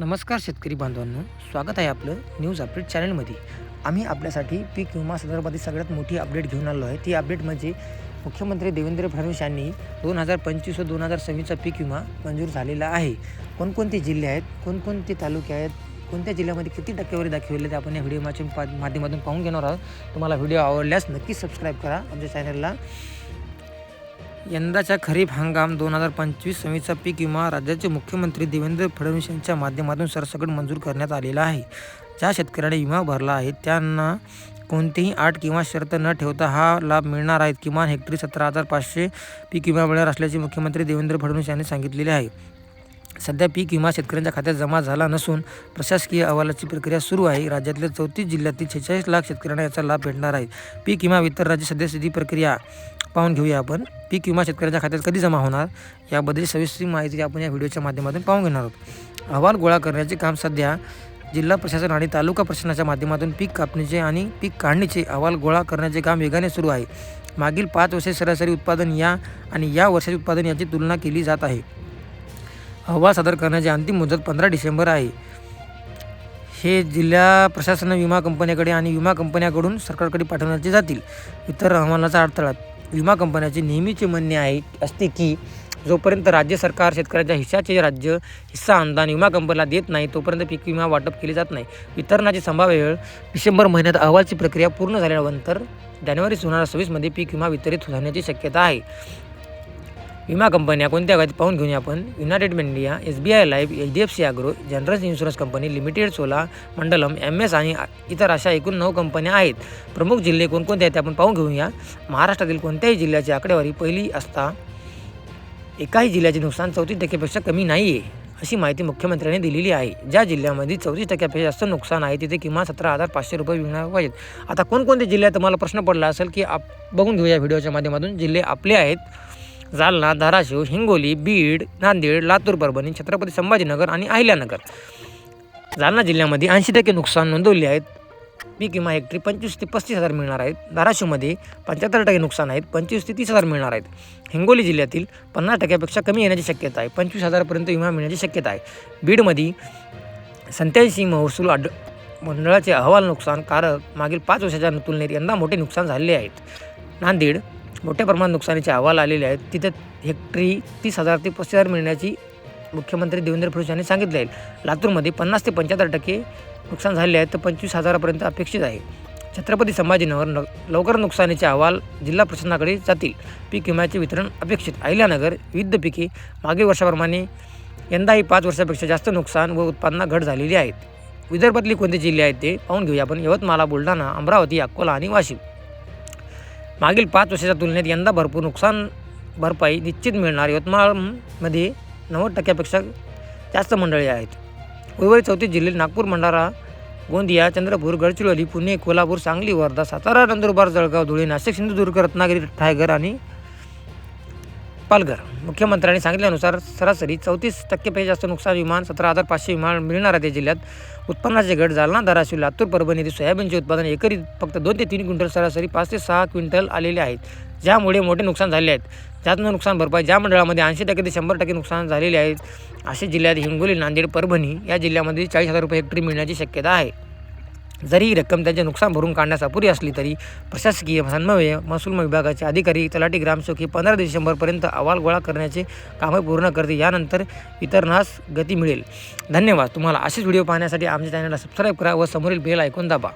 नमस्कार शेतकरी बांधवांनो स्वागत आहे आपलं न्यूज अपडेट चॅनलमध्ये. आम्ही आपल्यासाठी पीक विमा संदर्भातील सगळ्यात मोठी अपडेट घेऊन आलो आहे. ती अपडेट म्हणजे मुख्यमंत्री देवेंद्र फडणवीस यांनी दोन हजार पंचवीस व दोन हजार सव्वीसचा पीक विमा मंजूर झालेला आहे. कोणकोणते जिल्हे आहेत कोणकोणते तालुके आहेत कोणत्या जिल्ह्यामध्ये किती टक्केवारी दाखवली ते आपण या व्हिडिओ माध्यमातून पाहून घेणार आहोत. तुम्हाला व्हिडिओ आवडल्यास नक्कीच सबस्क्राईब करा. आमच्या चॅनलला यंदाच्या खरीप हंगाम दोन हजार पंचवीस सव्वीसचा पीक विमा राज्याचे मुख्यमंत्री देवेंद्र फडणवीस यांच्या माध्यमातून सरसकट मंजूर करण्यात आलेला आहे. ज्या शेतकऱ्याने विमा भरला आहे त्यांना कोणतीही आठ किंवा शर्त न ठेवता हा लाभ मिळणार आहे. किमान हेक्टरी सतरा हजार पाचशे पीक विमा मिळणार असल्याचे मुख्यमंत्री देवेंद्र फडणवीस यांनी सांगितलेले आहे. सध्या पीक विमा शेतकऱ्यांच्या खात्यात जमा झाला नसून प्रशासकीय अहवालाची प्रक्रिया सुरू आहे. राज्यातल्या चौतीस जिल्ह्यातील शेहेचाळीस लाख शेतकऱ्यांना याचा लाभ भेटणार आहे. पीक विमा वितरणाची सद्यस्थिती प्रक्रिया पाहून घेऊया आपण. पीक विमा शेतकऱ्यांच्या खात्यात कधी जमा होणार? याबद्दल सविस्तर माहिती आपण या व्हिडिओच्या माध्यमातून पाहून घेणार आहोत. अहवाल गोळा करण्याचे काम सध्या जिल्हा प्रशासन आणि तालुका प्रशासनाच्या माध्यमातून पीक कापणीचे आणि पीक काढणीचे अहवाल गोळा करण्याचे काम वेगाने सुरू आहे. मागील पाच वर्षे सरासरी उत्पादन या आणि या वर्षाचे उत्पादन याची तुलना केली जात आहे. अहवाल सादर करण्याची अंतिम मुदत पंधरा डिसेंबर आहे. हे जिल्हा प्रशासन विमा कंपन्याकडे आणि विमा कंपन्याकडून सरकारकडे पाठवण्याचे जातील. इतर अहवालाचा अडथळा. विमा कंपन्याचे नेहमीचे म्हणणे आहे असते की जोपर्यंत राज्य सरकार शेतकऱ्याच्या हिश्शाचे राज्य हिस्सा अनुदान विमा कंपनीला देत नाही तोपर्यंत पीक विमा वाटप केले जात नाही. वितरणाची संभाव्य वेळ डिसेंबर महिन्यात अहवालची प्रक्रिया पूर्ण झाल्यानंतर जानेवारी दोन हजार सव्वीसमध्ये पीक विमा वितरित होण्याची शक्यता आहे. विमा कंपन्या कोणत्या आहेत पाहून घेऊया आपण. United India S B I life H D F C agro general insurance company limited Cholamandalam M S आणि इतर अशा एकूण नऊ कंपन्या आहेत. प्रमुख जिल्हे कोणकोणते आहेत ते आपण पाहून घेऊया. महाराष्ट्रातील कोणत्याही जिल्ह्याची आकडेवारी पहिली असता एकाही जिल्ह्याचे नुकसान चौतीस टक्क्यापेक्षा कमी नाही आहे अशी माहिती मुख्यमंत्र्यांनी दिलेली आहे. ज्या जिल्ह्यामध्ये चौतीस टक्क्यापेक्षा जास्त नुकसान आहे तिथे किमान सतरा हजार पाचशे रुपये विकणार पाहिजेत. आता कोणकोणते जिल्ह्यात तुम्हाला प्रश्न पडला असेल की आप बघून घेऊया व्हिडिओच्या माध्यमातून. जिल्हे आपले आहेत. जालना धाराशिव हिंगोली बीड नांदेड लातूर परभणी छत्रपती संभाजीनगर आणि अहिल्यानगर. जालना जिल्ह्यामध्ये ऐंशी टक्के नुकसान नोंदवले आहेत. पीक विमा हेक्टरी पंचवीस ते पस्तीस हजार मिळणार आहेत. धाराशिवमध्ये पंच्याहत्तर टक्के नुकसान आहेत पंचवीस ते तीस हजार मिळणार आहेत. हिंगोली जिल्ह्यातील पन्नास टक्क्यापेक्षा कमी येण्याची शक्यता आहे पंचवीस हजारपर्यंत विमा मिळण्याची शक्यता आहे. बीडमध्ये सत्याऐंशी महसूल आड मंडळाचे अहवाल नुकसान कारक मागील पाच वर्षाच्या तुलनेत यंदा मोठे नुकसान झालेले आहेत. नांदेड मोठ्या प्रमाणात नुकसानीचे अहवाल आलेले आहेत. तिथे हेक्टरी तीस हजार ते पस्तीस हजार मिळण्याची मुख्यमंत्री देवेंद्र फडणवीस यांनी सांगितले आहे. लातूरमध्ये पन्नास ते पंच्याहत्तर टक्के नुकसान झाले आहेत तर पंचवीस हजारापर्यंत अपेक्षित आहे. छत्रपती संभाजीनगर न लवकर नुकसानीचे अहवाल जिल्हा प्रशासनाकडे जातील. पीक विम्याचे वितरण अपेक्षित. अहिल्यानगर विविध पिके मागील वर्षाप्रमाणे यंदाही पाच वर्षापेक्षा जास्त नुकसान व उत्पादनात घट झालेली आहेत विदर्भातली कोणते जिल्हे आहेत ते पाहून घेऊया आपण. यवतमाळ बुलढाणा अमरावती अकोला आणि वाशिम. मागील पाच वर्षाच्या तुलनेत यंदा भरपूर नुकसान भरपाई निश्चित मिळणार. यवतमाळमध्ये नव्वद टक्क्यापेक्षा जास्त मंडळी आहेत. उर्वरित चौतीस जिल्हे नागपूर मंडारा गोंदिया चंद्रपूर गडचिरोली पुणे कोल्हापूर सांगली वर्धा सातारा नंदुरबार जळगाव धुळे नाशिक सिंधुदुर्ग रत्नागिरी ठायगर आणि पालघर. मुख्यमंत्र्यांनी सांगितल्यानुसार सरासरी चौतीस टक्केपेक्षा जास्त नुकसान विमान सतरा हजार पाचशे विमान मिळणार आहे त्या जिल्ह्यात. उत्पन्नाचे घट जालना धाराशिव लातूर परभणी येथे सोयाबीनचे उत्पादन एकरी फक्त दोन ते तीन क्विंटल सरासरी पाच ते सहा क्विंटल आलेले आहेत. ज्यामुळे मोठे नुकसान झाले आहेत. ज्यातून नुकसान भरपाई ज्या मंडळामध्ये ऐंशी टक्के ते शंभर टक्के नुकसान झालेले आहेत असे जिल्ह्यात हिंगोली नांदेड परभणी या जिल्ह्यामध्ये चाळीस हजार रुपये हेक्टरी मिळण्याची शक्यता आहे. जरी ही रक्कम त्यांचे नुकसान भरून काढण्यास अपुरी असली तरी प्रशासकीय समन्वय महसूल विभागाचे अधिकारी तलाठी ग्रामसेवक हे पंधरा डिसेंबरपर्यंत अहवाल गोळा करण्याचे कामे पूर्ण करते यानंतर वितरणास गती मिळेल. धन्यवाद. तुम्हाला असेच व्हिडिओ पाहण्यासाठी आमच्या चॅनलला सबस्क्राईब करा व समोरील बेल ऐकून दाबा.